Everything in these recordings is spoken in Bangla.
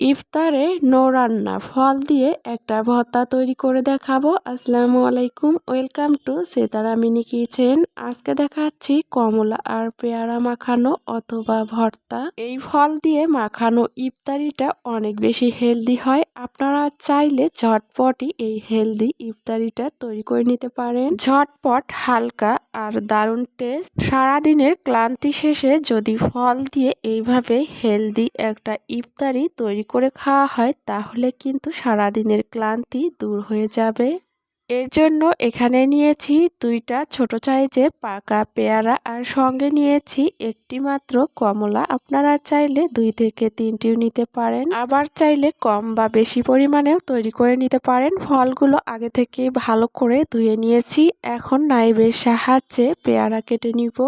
ইফতারে নো রান্না, ফল দিয়ে একটা ভর্তা তৈরি করে দেখাবো। আসসালামু আলাইকুম, welcome to Setara mini kitchen. আজকে দেখাচ্ছি কমলা আর পেয়ারা মাখানো অথবা ভর্তা। এই ফল দিয়ে মাখানো ইফতারিটা অনেক বেশি হেলদি হয়। আপনারা চাইলে ঝটপটই এই হেলদি ইফতারিটা তৈরি করে নিতে পারেন। ঝটপট, হালকা আর দারুণ টেস্ট। সারাদিনের ক্লান্তি শেষে যদি ফল দিয়ে এইভাবে হেলদি একটা ইফতারি তৈরি করে খাওয়া হয়, তাহলে কিন্তু সারাদিনের ক্লান্তি দূর হয়ে যাবে। এর জন্য এখানে নিয়েছি দুইটা ছোট সাইজে পাকা পেয়ারা আর সঙ্গে নিয়েছি একটি মাত্র কমলা। আপনারা চাইলে দুই থেকে তিনটিও নিতে পারেন। আবার চাইলে কম বা বেশি পরিমাণেও তৈরি করে নিতে পারেন। ফলগুলো আগে থেকে ভালো করে ধুয়ে নিয়েছি। এখন নাইবের সাহায্যে পেয়ারা কেটে নিব।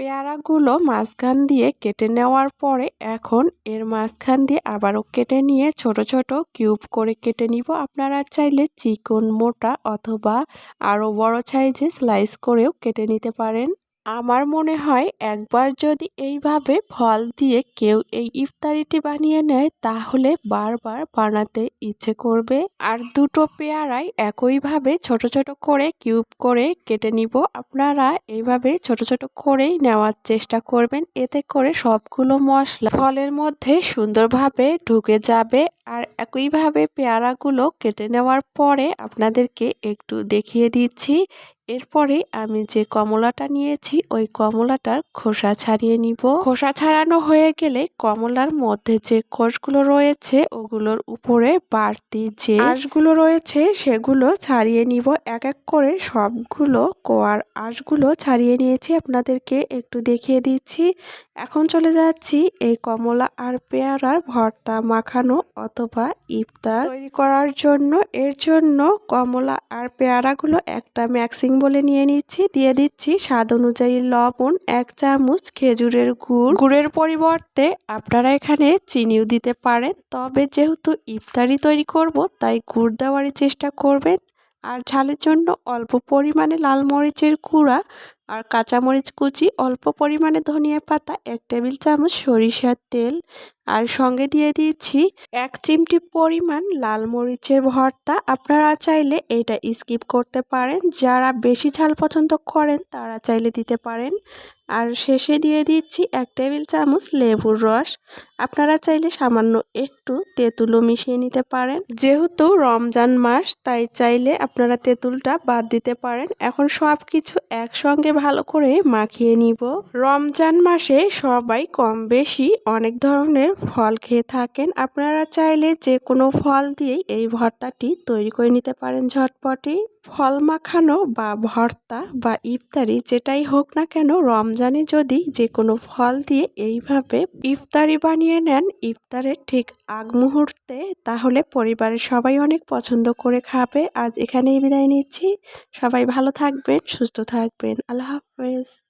পেয়ারাগুলো মাঝখান দিয়ে কেটে নেওয়ার পরে এখন এর মাঝখান দিয়ে আবারও কেটে নিয়ে ছোট ছোট কিউব করে কেটে নিব। আপনারা চাইলে চিকন, মোটা অথবা আরও বড় সাইজে স্লাইস করেও কেটে নিতে পারেন। আমার মনে হয় একবার যদি এইভাবে ফল দিয়ে কেউ এই ইফতারিটি বানিয়ে নেয়, তাহলে বারবার বানাতে ইচ্ছে করবে। আর দুটো পেয়ারাই একইভাবে ছোট ছোট করে কিউব করে কেটে নিব। আপনারা এইভাবে ছোট ছোট করেই নেওয়ার চেষ্টা করবেন। এতে করে সবগুলো মশলা ফলের মধ্যে সুন্দরভাবে ঢুকে যাবে। আর একইভাবে পেয়ারাগুলো কেটে নেওয়ার পরে আপনাদেরকে একটু দেখিয়ে দিচ্ছি। এরপরে আমি যে কমলাটা নিয়েছি, ওই কমলাটার খোসা ছাড়িয়ে নিব। খোসা ছাড়ানো হয়ে গেলে কমলার মধ্যে যে কোষগুলো রয়েছে, ওগুলোর উপরে বাড়তি যে আঁশগুলো রয়েছে, সেগুলো ছাড়িয়ে নিব। এক এক করে সবগুলো কোয়ার আঁশগুলো ছাড়িয়ে নিয়েছি। আপনাদেরকে একটু দেখিয়ে দিচ্ছি। এখন চলে যাচ্ছি এই কমলা আর পেয়ারার ভর্তা মাখানো অথবা ইফতার তৈরি করার জন্য। এর জন্য কমলা আর পেয়ারাগুলো একটা ম্যাক্সিং বলে নিয়ে নিচ্ছি। দিয়ে দিচ্ছি স্বাদ অনুযায়ী লবণ, এক চামচ খেজুরের গুড়। গুড়ের পরিবর্তে আপনারা এখানে চিনিও দিতে পারেন। তবে যেহেতু ইফতারি তৈরি করব, তাই গুড় দেওয়ারই চেষ্টা করবেন। আর ঝালের জন্য অল্প পরিমাণে লাল মরিচের গুঁড়া আর কাঁচামরিচ কুচি, অল্প পরিমাণে ধনিয়া পাতা, এক টেবিল চামচ সরিষার তেল আর সঙ্গে দিয়ে দিয়েছি এক চিমটি পরিমাণ লাল মরিচের ভর্তা। আপনারা চাইলে এটা স্কিপ করতে পারেন। যারা বেশি ঝাল পছন্দ করেন তারা চাইলে দিতে পারেন। আর শেষে দিয়ে দিচ্ছি এক টেবিল চামচ লেবুর রস। আপনারা চাইলে সামান্য একটু তেঁতুলও মিশিয়ে নিতে পারেন। যেহেতু রমজান মাস, তাই চাইলে আপনারা তেঁতুলটা বাদ দিতে পারেন। এখন সব কিছু একসঙ্গে ভালো করে মাখিয়ে নিব। রমজান মাসে সবাই কম বেশি অনেক ধরনের ফল খেয়ে থাকেন। আপনারা চাইলে যে কোনো ফল দিয়েই এই ভর্তাটি তৈরি করে নিতে পারেন ঝটপটি। ফল মাখানো বা ভর্তা বা ইফতারি যেটাই হোক না কেন, রমজানে যদি যে কোনো ফল দিয়ে এইভাবে ইফতারি বানিয়ে নেন, ইফতারের ঠিক আগ মুহূর্তে, তাহলে পরিবারের সবাই অনেক পছন্দ করে খাবে। আজ এখানেই বিদায় নিচ্ছি। সবাই ভালো থাকবেন, সুস্থ থাকবেন। আল্লাহ হাফেজ।